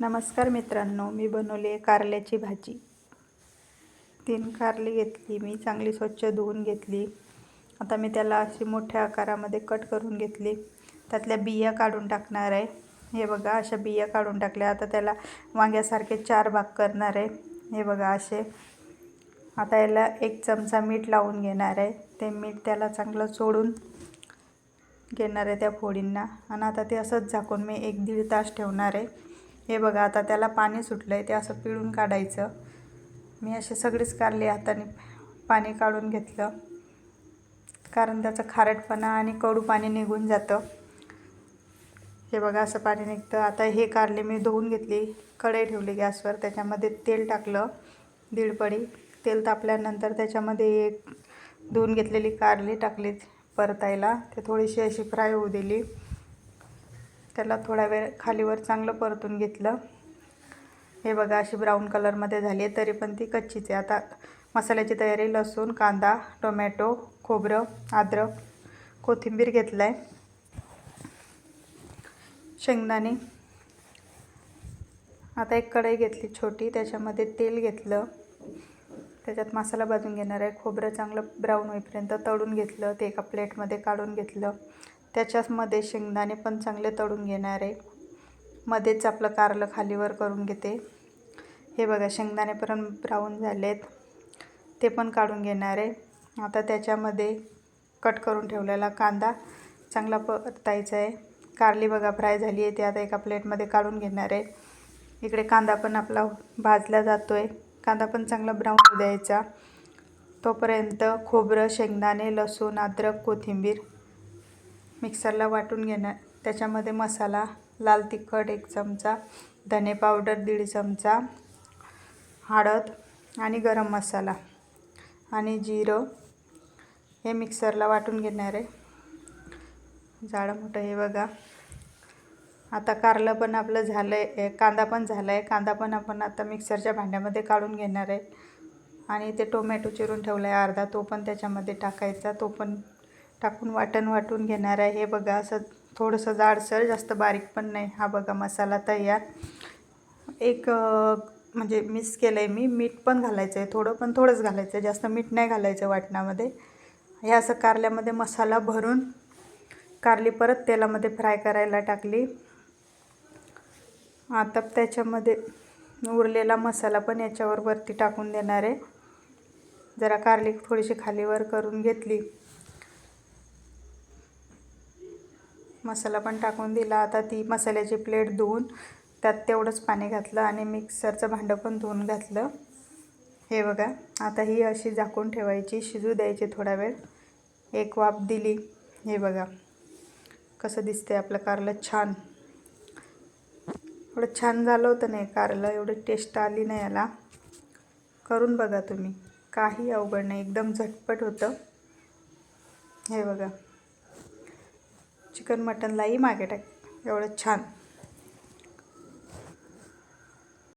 नमस्कार मित्रांनो मी बनवली आहे कारल्याची भाजी. तीन कारली घेतली मी चांगली स्वच्छ धुवून घेतली. आता मी त्याला अशी मोठ्या आकारामध्ये कट करून घेतली. त्यातल्या बिया काढून टाकणार आहे. हे बघा अशा बिया काढून टाकल्या. आता त्याला वांग्यासारखे चार भाग करणार आहे. हे बघा असे. आता याला एक चमचा मीठ लावून घेणार आहे. ते मीठ त्याला चांगलं सोडून घेणार आहे त्या फोडींना. आणि आता ते असंच झाकून मी एक दीड तास ठेवणार आहे. हे बघा आता त्याला पाणी सुटलं आहे ते असं पिळून काढायचं. मी असे सगळेच काढले हाताने पाणी काढून घेतलं. कारण त्याचं खारटपणा आणि कडू पाणी निघून जातं. हे बघा असं पाणी निघतं. आता हे कारले मी धुवून घेतली कढई ठेवली गॅसवर त्याच्यामध्ये तेल टाकलं दीड पडी तेल तापल्यानंतर त्याच्यामध्ये एक धुवून घेतलेली कारली टाकलीत परतायला. ते थोडीशी अशी फ्राय होऊ दिली. त्याला थोडा वेळ खालीवर चांगलं परतून घेतलं. हे बघा अशी ब्राऊन कलरमध्ये झाली आहे. तरी पण ती कच्चीच आहे. आता मसाल्याची तयारी लसूण कांदा टोमॅटो खोबरं अद्रक कोथिंबीर घेतलं आहे शेंगदाणे. आता एक कढई घेतली छोटी त्याच्यामध्ये तेल घेतलं. त्याच्यात मसाला भाजून घेणार आहे. खोबरं चांगलं ब्राऊन होईपर्यंत तळून घेतलं. ते एका प्लेटमध्ये काढून घेतलं. त्याच्याचमध्ये शेंगदाणे पण चांगले तळून घेणार आहे. मध्येच आपलं कारलं खालीवर करून घेते. हे बघा शेंगदाणे पण ब्राऊन झालेत. ते पण काढून घेणार आहे. आता त्याच्यामध्ये कट करून ठेवलेला कांदा चांगला परतायचा आहे. कारली बघा फ्राय झाली आहे. ते आता एका प्लेटमध्ये काढून घेणार आहे. इकडे कांदा पण आपला भाजला जातो आहे कांदा पण चांगला ब्राऊन होऊ द्यायचा. तोपर्यंत खोबरं शेंगदाणे लसूण अद्रक कोथिंबीर मिक्सरला वाटून घेणार. त्याच्यामध्ये मसाला लाल तिखट एक चमचा धने पावडर दीड चमचा हळद आणि गरम मसाला आणि जिरं हे मिक्सरला वाटून घेणार आहे. जाडं मोठं हे बघा. आता कारलं पण आपलं झालं आहे कांदा पण झाला आहे कांदा पण आपण आता मिक्सरच्या भांड्यामध्ये काढून घेणार आहे. आणि ते टोमॅटो चिरून ठेवला आहे अर्धा तो पण त्याच्यामध्ये टाकायचा तो पण टाकून वाटण वाटून घेणार आहे. हे बघा असं थोडंसं जाडसर जास्त बारीक पण नाही. हा बघा मसाला तयार. एक म्हणजे मिक्स केलं आहे मी. मीठ पण घालायचं आहे थोडं पण थोडंच घालायचं आहे जास्त मीठ नाही घालायचं वाटणामध्ये. हे असं कारल्यामध्ये मसाला भरून कारली परत तेलामध्ये फ्राय करायला टाकली. आता त्याच्यामध्ये उरलेला मसाला पण याच्यावर वरती टाकून देणार आहे. जरा कारली थोडीशी खालीवर करून घेतली. मसाला पण टाकून दिला. आता ती मसाल्याची प्लेट धुवून त्यात तेवढंच पाणी घातलं आणि मिक्सरचं भांडं पण धुवून घातलं. हे बघा आता ही अशी झाकून ठेवायची शिजू द्यायची थोडा वेळ. एक वाफ दिली. हे बघा कसं दिसते आपलं कारलं छान. एवढं छान झालं होतं नाही कारलं एवढी टेस्ट आली नाही याला. करून बघा तुम्ही. काही अवघड नाही एकदम झटपट होतं. हे बघा. चिकन मटनलाही मागे टाक. एवढं छान.